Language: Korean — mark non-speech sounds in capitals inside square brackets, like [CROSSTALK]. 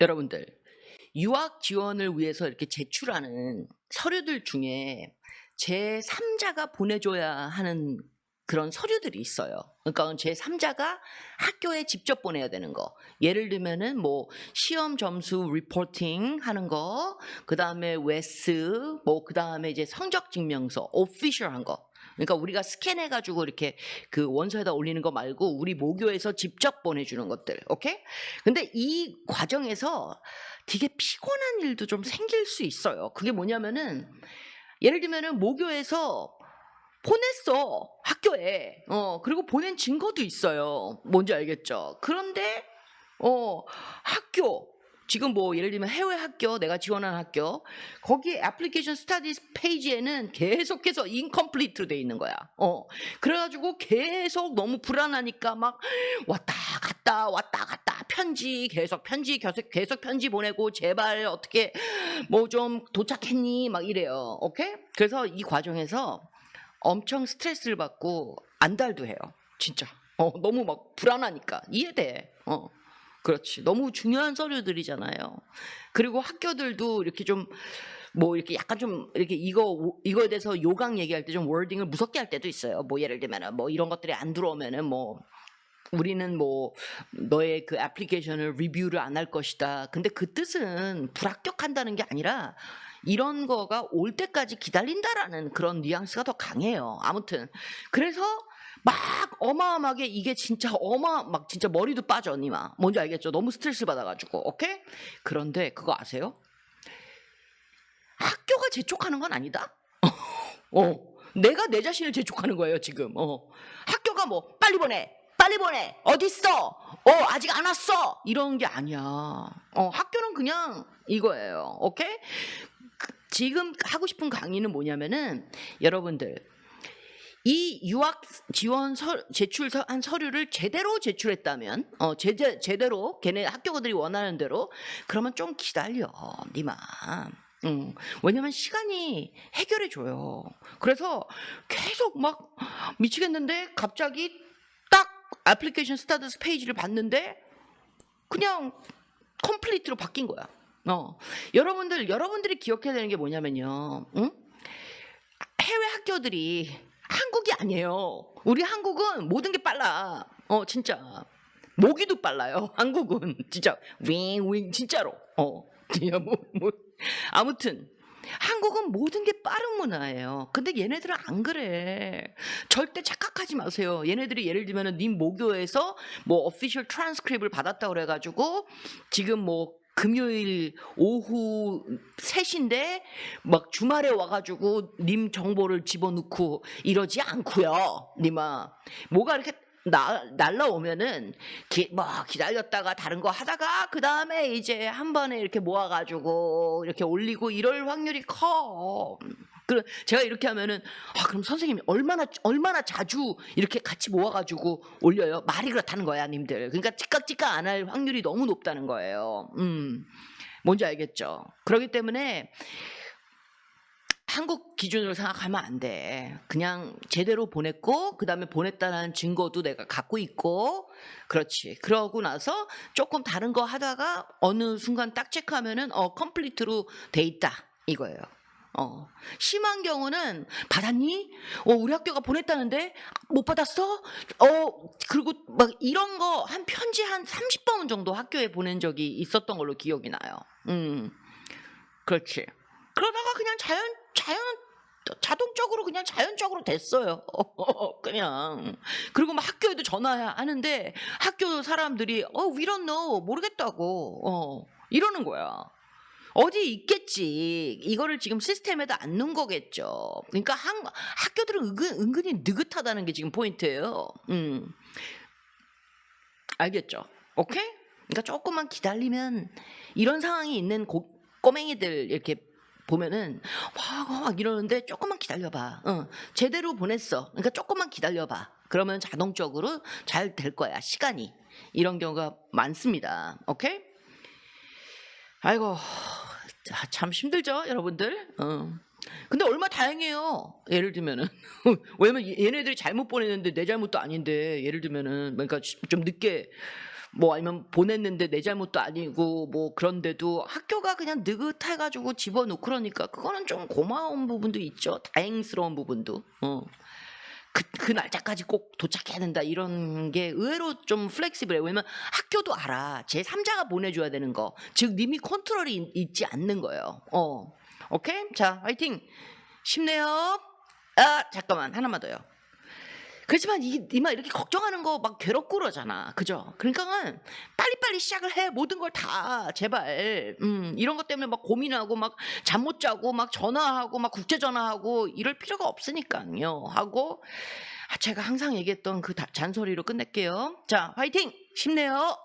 여러분들 유학 지원을 위해서 이렇게 제출하는 서류들 중에 제 3자가 보내줘야 하는 그런 서류들이 있어요. 그러니까 제 3자가 학교에 직접 보내야 되는 거. 예를 들면은 뭐 시험 점수 리포팅 하는 거, 그 다음에 웨스, 뭐 그 다음에 이제 성적 증명서, 오피셜한 거. 그러니까 우리가 스캔해 가지고 이렇게 그 원서에다 올리는 거 말고 우리 모교에서 직접 보내주는 것들, 오케이? 근데 이 과정에서 되게 피곤한 일도 좀 생길 수 있어요. 그게 뭐냐면은 예를 들면은 모교에서 보냈어 학교에 어 그리고 보낸 증거도 있어요 뭔지 알겠죠 그런데 어 학교 지금 뭐 예를 들면 해외 학교 내가 지원한 학교 거기 애플리케이션 스타디스 페이지에는 계속해서 인컴플리트로 돼 있는 거야 어 그래가지고 계속 너무 불안하니까 막 왔다 갔다 왔다 갔다 편지 계속 편지 계속 계속 편지 보내고 제발 어떻게 뭐 좀 도착했니 막 이래요 오케이 그래서 이 과정에서 엄청 스트레스를 받고 안달도 해요. 진짜. 어, 너무 막 불안하니까 이해돼. 어. 그렇지. 너무 중요한 서류들이잖아요. 그리고 학교들도 이렇게 좀 뭐 이렇게 약간 좀 이렇게 이거 이거에 대해서 요강 얘기할 때 좀 워딩을 무섭게 할 때도 있어요. 뭐 예를 들면은 뭐 이런 것들이 안 들어오면은 뭐 우리는 뭐 너의 그 애플리케이션을 리뷰를 안 할 것이다. 근데 그 뜻은 불합격한다는 게 아니라 이런 거가 올 때까지 기다린다라는 그런 뉘앙스가 더 강해요. 아무튼 그래서 막 어마어마하게 이게 진짜 어마 막 진짜 머리도 빠져 니마 뭔지 알겠죠? 너무 스트레스 받아가지고 오케이? 그런데 그거 아세요? 학교가 재촉하는 건 아니다. [LAUGHS] 어, 내가 내 자신을 재촉하는 거예요 지금. 어, 학교가 뭐 빨리 보내, 빨리 보내, 어디 있어? 어, 아직 안 왔어. 이런 게 아니야. 어, 학교는 그냥 이거예요. 오케이? 그- 지금 하고 싶은 강의는 뭐냐면은 여러분들 이 유학 지원 서, 제출 한 서류를 제대로 제출했다면 어 제대, 제대로 걔네 학교들이 원하는 대로 그러면 좀 기다려 니마 음, 왜냐면 시간이 해결해 줘요. 그래서 계속 막 미치겠는데 갑자기 딱 애플리케이션 스타터스 페이지를 봤는데 그냥 컴플리트로 바뀐 거야. 어. 여러분들 여러분들이 기억해야 되는 게 뭐냐면요. 응? 해외 학교들이 한국이 아니에요. 우리 한국은 모든 게 빨라. 어, 진짜. 모기도 빨라요. [LAUGHS] 한국은 진짜 윙윙 진짜로. 어. 뭐, 뭐. 아무튼 한국은 모든 게 빠른 문화예요. 근데 얘네들은 안 그래. 절대 착각하지 마세요. 얘네들이 예를 들면은 님 모교에서 뭐 어피셜 트랜스크립을 받았다 그래 가지고 지금 뭐 금요일 오후 3시인데 막 주말에 와가지고 님 정보를 집어넣고 이러지 않고요. 님아 뭐가 이렇게 나, 날라오면은 기, 뭐 기다렸다가 다른 거 하다가 그 다음에 이제 한 번에 이렇게 모아가지고 이렇게 올리고 이럴 확률이 커. 그 제가 이렇게 하면은 아 그럼 선생님이 얼마나 얼마나 자주 이렇게 같이 모아가지고 올려요 말이 그렇다는 거야 님들 그러니까 찌깍찌깍 안 할 확률이 너무 높다는 거예요 음 뭔지 알겠죠 그렇기 때문에 한국 기준으로 생각하면 안 돼. 그냥 제대로 보냈고, 그 다음에 보냈다는 증거도 내가 갖고 있고, 그렇지. 그러고 나서 조금 다른 거 하다가 어느 순간 딱 체크하면은, 어, 컴플리트로 돼 있다. 이거예요. 어. 심한 경우는 받았니? 어, 우리 학교가 보냈다는데 못 받았어? 어, 그리고 막 이런 거 한 편지 한 30번 정도 학교에 보낸 적이 있었던 걸로 기억이 나요. 음. 그렇지. 그러다가 그냥 자연 자연 자동적으로 그냥 자연적으로 됐어요. [LAUGHS] 그냥 그리고 막 학교에도 전화하는데 학교 사람들이 어 we don't know 모르겠다고 어 이러는 거야. 어디 있겠지. 이거를 지금 시스템에다 안 넣은 거겠죠. 그러니까 한, 학교들은 은근, 은근히 느긋하다는 게 지금 포인트예요. 음. 알겠죠? 오케이? 그러니까 조금만 기다리면 이런 상황이 있는 고, 꼬맹이들 이렇게 보면은 막, 막 이러는데 조금만 기다려봐. 어, 제대로 보냈어. 그러니까 조금만 기다려봐. 그러면 자동적으로 잘 될 거야. 시간이 이런 경우가 많습니다. 오케이? 아이고 자, 참 힘들죠, 여러분들. 어. 근데 얼마 다행이에요. 예를 들면은 [LAUGHS] 왜냐면 얘- 얘네들이 잘못 보내는데 내 잘못도 아닌데 예를 들면은 그러니까 좀 늦게 뭐 아니면 보냈는데 내 잘못도 아니고 뭐 그런데도 학교가 그냥 느긋해가지고 집어넣고 그러니까 그거는 좀 고마운 부분도 있죠. 다행스러운 부분도. 어. 그, 그 날짜까지 꼭 도착해야 된다 이런 게 의외로 좀 플렉시블해요. 왜냐면 학교도 알아. 제 3자가 보내줘야 되는 거. 즉 님이 컨트롤이 있- 있지 않는 거예요. 어. 오케이? 자, 화이팅. 쉽네요. 아, 잠깐만. 하나만 더요. 그렇지만 이 이마 이렇게 걱정하는 거 막 괴롭고 그러잖아. 그죠? 그러니까는 빨리빨리 시작을 해. 모든 걸 다 제발. 음, 이런 것 때문에 막 고민하고 막 잠 못 자고 막 전화하고 막 국제 전화하고 이럴 필요가 없으니까요. 하고 아, 제가 항상 얘기했던 그 다- 잔소리로 끝낼게요. 자, 화이팅! 쉽네요.